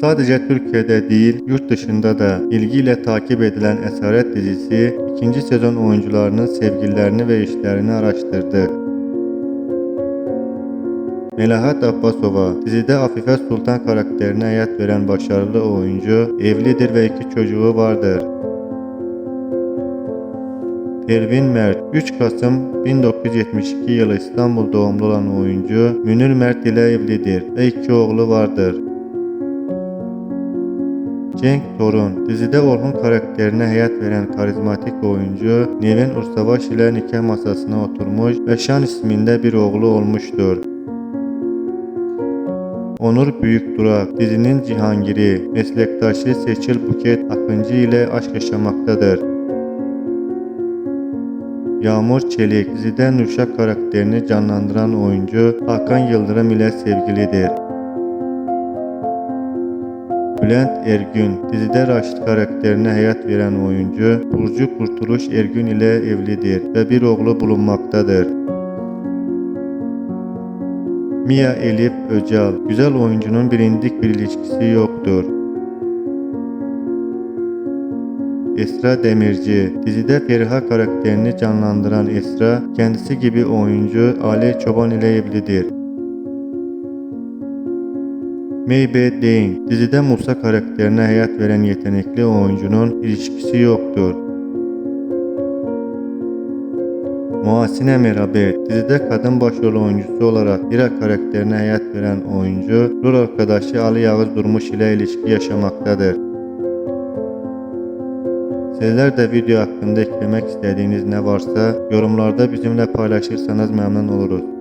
Sadece Türkiye'de değil, yurt dışında da ilgiyle takip edilen Esaret dizisi ikinci sezon oyuncularının sevgililerini ve işlerini araştırdı. Melahat Abbasova dizide Afife Sultan karakterine hayat veren başarılı oyuncu, evlidir ve iki çocuğu vardır. Pervin Mert 3 Kasım 1972 yılı İstanbul doğumlu olan oyuncu Münir Mert ile evlidir ve iki oğlu vardır. Cenk Torun dizide Orhun karakterine hayat veren karizmatik oyuncu Nevin Ursavaş ile nikah masasına oturmuş ve Şan isminde bir oğlu olmuştur. Onur Büyükdurak dizinin Cihangiri, meslektaşı Seçil Buket Akıncı ile aşk yaşamaktadır. Yağmur Çelik dizide Nurşak karakterini canlandıran oyuncu Hakan Yıldırım ile sevgilidir. Bülent Ergün dizide Raşit karakterine hayat veren oyuncu Burcu Kurtuluş Ergün ile evlidir ve bir oğlu bulunmaktadır. Mia Elif Öcal güzel oyuncunun bilindik bir ilişkisi yoktur. Esra Demirci dizide Feriha karakterini canlandıran Esra kendisi gibi oyuncu Ali Çoban ile evlidir. Maybe Dane dizide Musa karakterine hayat veren yetenekli oyuncunun ilişkisi yoktur. Muhasine Merabet dizide kadın başrol oyuncusu olarak Hira karakterine hayat veren oyuncu rol arkadaşı Ali Yağız Durmuş ile ilişki yaşamaktadır. Sizler de video hakkında eklemek istediğiniz ne varsa yorumlarda bizimle paylaşırsanız memnun oluruz.